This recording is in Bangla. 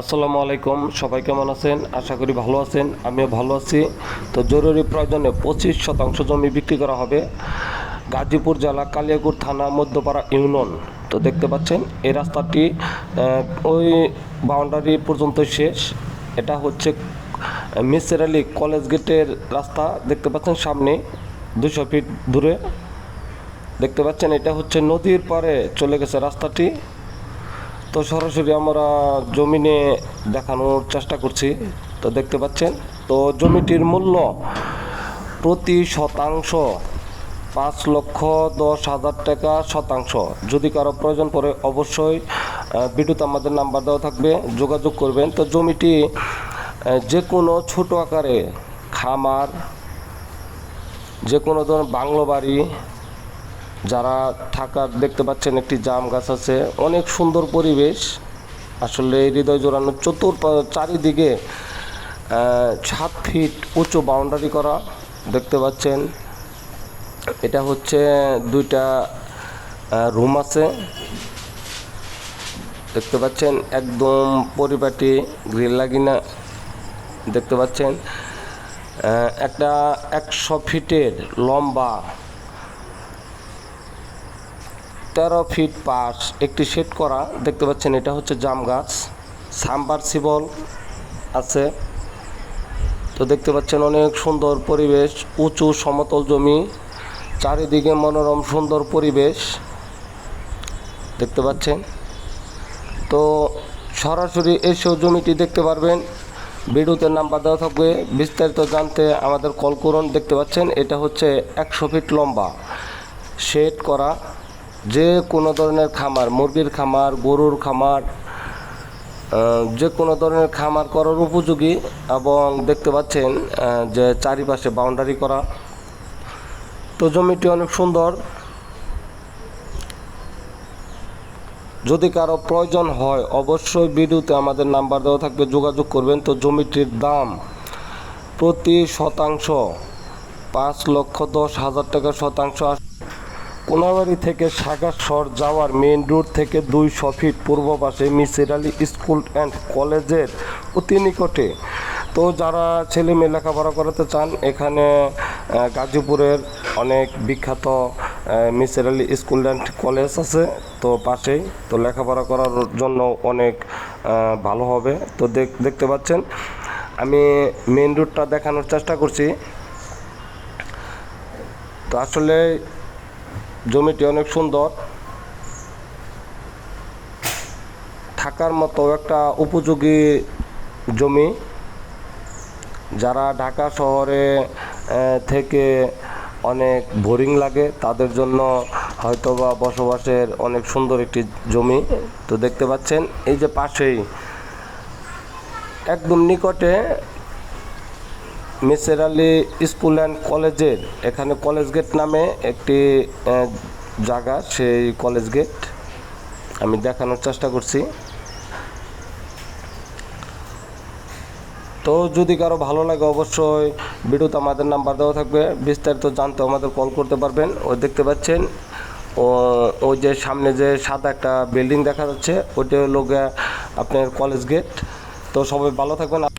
আসসালামু আলাইকুম, সবাই কেমন আছেন? আশা করি ভালো আছেন, আমিও ভালো আছি। তো জরুরি প্রয়োজনে পঁচিশ শতাংশ জমি বিক্রি করা হবে। গাজীপুর জেলা কালিয়াকুর থানা মধ্যপাড়া ইউনিয়ন। তো দেখতে পাচ্ছেন, এই রাস্তাটি ওই বাউন্ডারি পর্যন্ত শেষ। এটা হচ্ছে মিসের আলী কলেজ গেটের রাস্তা। দেখতে পাচ্ছেন সামনে দুশো ফিট দূরে। দেখতে পাচ্ছেন, এটা হচ্ছে নদীর পাড়ে চলে গেছে রাস্তাটি। তো সরাসরি আমরা জমিনে দেখানোর চেষ্টা করছি, তো দেখতে পাচ্ছেন। তো জমিটির মূল্য প্রতি শতাংশ পাঁচ লক্ষ দশ হাজার টাকা শতাংশ। যদি কারও প্রয়োজন পড়ে অবশ্যই বিদ্যুৎ আমাদের নাম্বার দেওয়া থাকবে, যোগাযোগ করবেন। তো জমিটি যে কোনো ছোটো আকারে খামার যে কোনো ধরনের বাংলো বাড়ি যারা থাকার দেখতে পাচ্ছেন একটি জাম গাছ আছে, অনেক সুন্দর পরিবেশ। আসলে হৃদয় জোড়ানো চতুর চারিদিকে সাত ফিট উঁচু বাউন্ডারি করা দেখতে পাচ্ছেন। এটা হচ্ছে দুইটা রুম আছে। দেখতে পাচ্ছেন একদম পরিপাটি গ্রিল লাগিনা দেখতে পাচ্ছেন। একটা একশো ফিটের লম্বা তেরো ফিট পাশ একটি শেড করা, দেখতে পাচ্ছেন এটা হচ্ছে জাম গাছ সাম্বারসিবল আছে। তো দেখতে পাচ্ছেন অনেক সুন্দর পরিবেশ, উঁচু সমতল জমি, চারিদিকে মনোরম সুন্দর পরিবেশ, দেখতে পাচ্ছেন। তো সরাসরি এসেও জমিটি দেখতে পারবেন, ভিডিওতে নাম্বার দেওয়া থাকবে, বিস্তারিত জানতে আমাদের কল করুন, দেখতে পাচ্ছেন এটা হচ্ছে একশো ফিট লম্বা শেড করা। যে কোনো ধরনের খামার, মুরগির খামার, গরুর খামার যে কোনো ধরনের খামার করার উপযোগী এবং দেখতে পাচ্ছেন যে চারিপাশে বাউন্ডারি করা। তো জমিটি অনেক সুন্দর। যদি কারও প্রয়োজন হয়, অবশ্যই ভিডিওতে আমাদের নাম্বার দেওয়া থাকবে, যোগাযোগ করবেন। তো জমিটির দাম প্রতি শতাংশ পাঁচ লক্ষ দশ হাজার টাকা শতাংশ কোনাবাড়ি থেকে সাগাসর যাওয়ার মেইন রোড থেকে দুইশো ফিট পূর্ব পাশে মিসির আলী স্কুল অ্যান্ড কলেজের অতি নিকটে। তো যারা ছেলে মেয়ে লেখাপড়া করাতে চান, এখানে গাজীপুরের অনেক বিখ্যাত Misir Ali school and college আছে, তো পাশেই। তো লেখাপড়া করার জন্য অনেক ভালো হবে। তো দেখ- দেখতে পাচ্ছেন, আমি মেইন রোডটা দেখানোর চেষ্টা করছি। তো আসলে জমিটি অনেক সুন্দর। থাকার মতো একটা উপযোগী জমি। যারা ঢাকা শহরে থেকে অনেক বোরিং লাগে, তাদের জন্য হয়তোবা বসবাসের অনেক সুন্দর একটি জমি। তো দেখতে পাচ্ছেন, এই যে পাশেই। একদম নিকটে মিসের আলী স্কুল অ্যান্ড কলেজের, এখানে কলেজ গেট নামে একটি জায়গা, সেই কলেজ গেট। আমি দেখানোর চেষ্টা করছি। তো যদি কারও ভালো লাগে, অবশ্যই ভিডিওতে আমাদের নাম্বার দেওয়া থাকবে। বিস্তারিত জানতে আমাদের কল করতে পারবেন। ওই দেখতে পাচ্ছেন, ও, ওই যে সামনে যে সাদা একটা বিল্ডিং দেখা যাচ্ছে, ওইটা গিয়ে আপনার কলেজ গেট। তো সবাই ভালো থাকবেন।